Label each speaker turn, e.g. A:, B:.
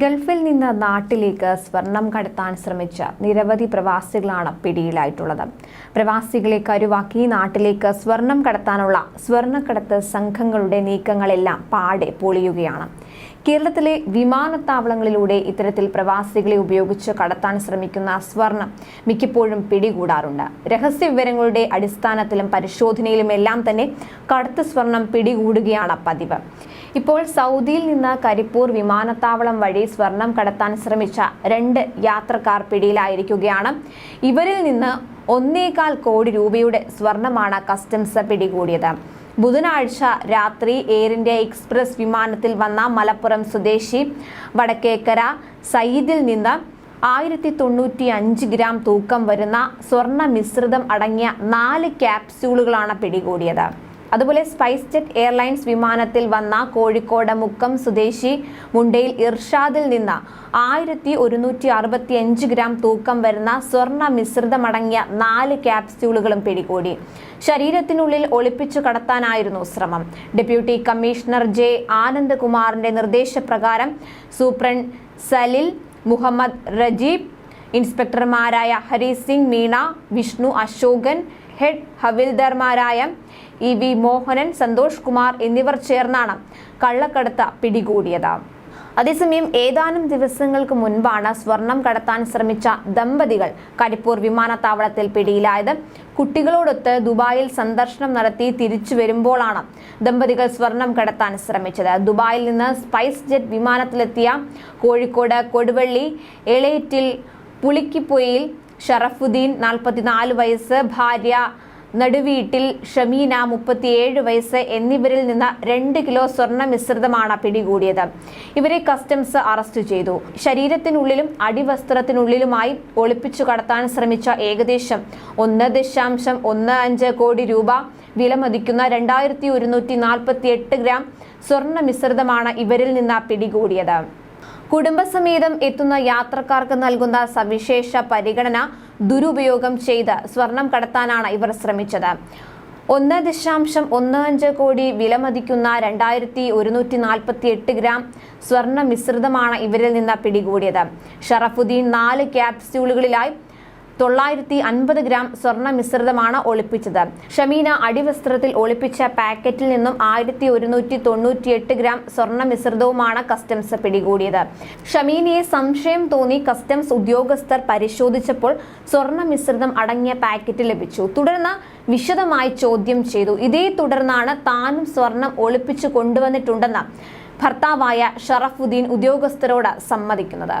A: ഗൾഫിൽ നിന്ന് നാട്ടിലേക്ക് സ്വർണം കടത്താൻ ശ്രമിച്ച നിരവധി പ്രവാസികളാണ് പിടിയിലായിട്ടുള്ളത്. പ്രവാസികളെ കരുവാക്കി നാട്ടിലേക്ക് സ്വർണം കടത്താനുള്ള സ്വർണക്കടത്ത് സംഘങ്ങളുടെ നീക്കങ്ങളെല്ലാം പാടെ പൊളിയുകയാണ്. കേരളത്തിലെ വിമാനത്താവളങ്ങളിലൂടെ ഇത്തരത്തിൽ പ്രവാസികളെ ഉപയോഗിച്ച് കടത്താൻ ശ്രമിക്കുന്ന സ്വർണം മിക്കപ്പോഴും പിടികൂടാറുണ്ട്. രഹസ്യ വിവരങ്ങളുടെ അടിസ്ഥാനത്തിലും പരിശോധനയിലും എല്ലാം തന്നെ കടത്ത് സ്വർണം പിടികൂടുകയാണ് പതിവ്. ഇപ്പോൾ സൗദിയിൽ നിന്ന് കരിപ്പൂർ വിമാനത്താവളം വഴി സ്വർണം കടത്താൻ ശ്രമിച്ച രണ്ട് യാത്രക്കാർ പിടിയിലായിരിക്കുകയാണ്. ഇവരിൽ നിന്ന് ഒന്നേകാൽ കോടി രൂപയുടെ സ്വർണമാണ് കസ്റ്റംസ് പിടികൂടിയത്. ബുധനാഴ്ച രാത്രി എയർ ഇന്ത്യ എക്സ്പ്രസ് വിമാനത്തിൽ വന്ന മലപ്പുറം സ്വദേശി വടക്കേക്കര സയ്യിദിൽ നിന്ന് ആയിരത്തി തൊണ്ണൂറ്റി അഞ്ച് ഗ്രാം തൂക്കം വരുന്ന സ്വർണ മിശ്രിതം അടങ്ങിയ നാല് ക്യാപ്സ്യൂളുകളാണ് പിടികൂടിയത്. അതുപോലെ സ്പൈസ് ജെറ്റ് എയർലൈൻസ് വിമാനത്തിൽ വന്ന കോഴിക്കോട് മുക്കം സ്വദേശി മുണ്ടയിൽ ഇർഷാദിൽ നിന്ന് ആയിരത്തി ഒരുന്നൂറ്റി അറുപത്തി അഞ്ച് ഗ്രാം തൂക്കം വരുന്ന സ്വർണ മിശ്രിതമടങ്ങിയ നാല് ക്യാപ്സ്യൂളുകളും പിടികൂടി. ശരീരത്തിനുള്ളിൽ ഒളിപ്പിച്ചു കടത്താനായിരുന്നു ശ്രമം. ഡെപ്യൂട്ടി കമ്മീഷണർ ജെ ആനന്ദകുമാറിന്റെ നിർദ്ദേശപ്രകാരം സൂപ്രണ്ട് സലിൽ മുഹമ്മദ് റജീബ് ഇൻസ്പെക്ടർമാരായ ഹരി സിംഗ് മീണ വിഷ്ണു അശോകൻ ഹെഡ് ഹവിൽദാർമാരായ ഇ വി മോഹനൻ സന്തോഷ് കുമാർ എന്നിവർ ചേർന്നാണ് കള്ളക്കടത്ത് പിടികൂടിയത്. അതേസമയം ഏതാനും ദിവസങ്ങൾക്ക് മുൻപാണ് സ്വർണം കടത്താൻ ശ്രമിച്ച ദമ്പതികൾ കരിപ്പൂർ വിമാനത്താവളത്തിൽ പിടിയിലായത്. കുട്ടികളോടൊത്ത് ദുബായിൽ സന്ദർശനം നടത്തി തിരിച്ചു വരുമ്പോഴാണ് ദമ്പതികൾ സ്വർണം കടത്താൻ ശ്രമിച്ചത്. ദുബായിൽ നിന്ന് സ്പൈസ് ജെറ്റ് വിമാനത്തിലെത്തിയ കോഴിക്കോട് കൊടുവള്ളി എളേറ്റിൽ പുളിക്കിപ്പൊയിൽ ഷറഫുദ്ദീൻ നാൽപ്പത്തിനാല് വയസ്സ് ഭാര്യ നടുവീട്ടിൽ ഷമീന മുപ്പത്തിയേഴ് വയസ്സ് എന്നിവരിൽ നിന്ന് രണ്ട് കിലോ സ്വർണ മിശ്രിതമാണ് പിടികൂടിയത്. ഇവരെ കസ്റ്റംസ് അറസ്റ്റ് ചെയ്തു. ശരീരത്തിനുള്ളിലും അടിവസ്ത്രത്തിനുള്ളിലുമായി ഒളിപ്പിച്ചു കടത്താൻ ശ്രമിച്ച ഏകദേശം ഒന്ന് ദശാംശം ഒന്ന് അഞ്ച് കോടി രൂപ വിലമതിക്കുന്ന രണ്ടായിരത്തി ഒരുന്നൂറ്റി നാൽപ്പത്തി എട്ട് ഗ്രാം സ്വർണ മിശ്രിതമാണ് ഇവരിൽ നിന്ന് പിടികൂടിയത്. കുടുംബസമേതം എത്തുന്ന യാത്രക്കാർക്ക് നൽകുന്ന സവിശേഷ പരിഗണന ദുരുപയോഗം ചെയ്ത് സ്വർണം കടത്താനാണ് ഇവർ ശ്രമിച്ചത്. ഒന്ന് ദശാംശം ഒന്ന് അഞ്ച് കോടി വിലമതിക്കുന്ന രണ്ടായിരത്തി ഒരുന്നൂറ്റി നാൽപ്പത്തി എട്ട് ഗ്രാം സ്വർണ മിശ്രിതമാണ് ഇവരിൽ നിന്ന് പിടികൂടിയത്. ഷറഫുദ്ദീൻ നാല് ക്യാപ്സ്യൂളുകളിലായി തൊള്ളായിരത്തി അൻപത് ഗ്രാം സ്വർണ മിശ്രിതമാണ് ഒളിപ്പിച്ചത്. ഷമീന അടിവസ്ത്രത്തിൽ ഒളിപ്പിച്ച പാക്കറ്റിൽ നിന്നും ആയിരത്തി ഒരുന്നൂറ്റി തൊണ്ണൂറ്റിയെട്ട് ഗ്രാം സ്വർണ മിശ്രിതവുമാണ് കസ്റ്റംസ് പിടികൂടിയത്. ഷമീനയെ സംശയം തോന്നി കസ്റ്റംസ് ഉദ്യോഗസ്ഥർ പരിശോധിച്ചപ്പോൾ സ്വർണ മിശ്രിതം അടങ്ങിയ പാക്കറ്റ് ലഭിച്ചു. തുടർന്ന് വിശദമായി ചോദ്യം ചെയ്തു. ഇതേ തുടർന്നാണ് താനും സ്വർണം ഒളിപ്പിച്ചു കൊണ്ടുവന്നിട്ടുണ്ടെന്ന് ഭർത്താവായ ഷറഫുദ്ദീൻ ഉദ്യോഗസ്ഥരോട് സമ്മതിക്കുന്നത്.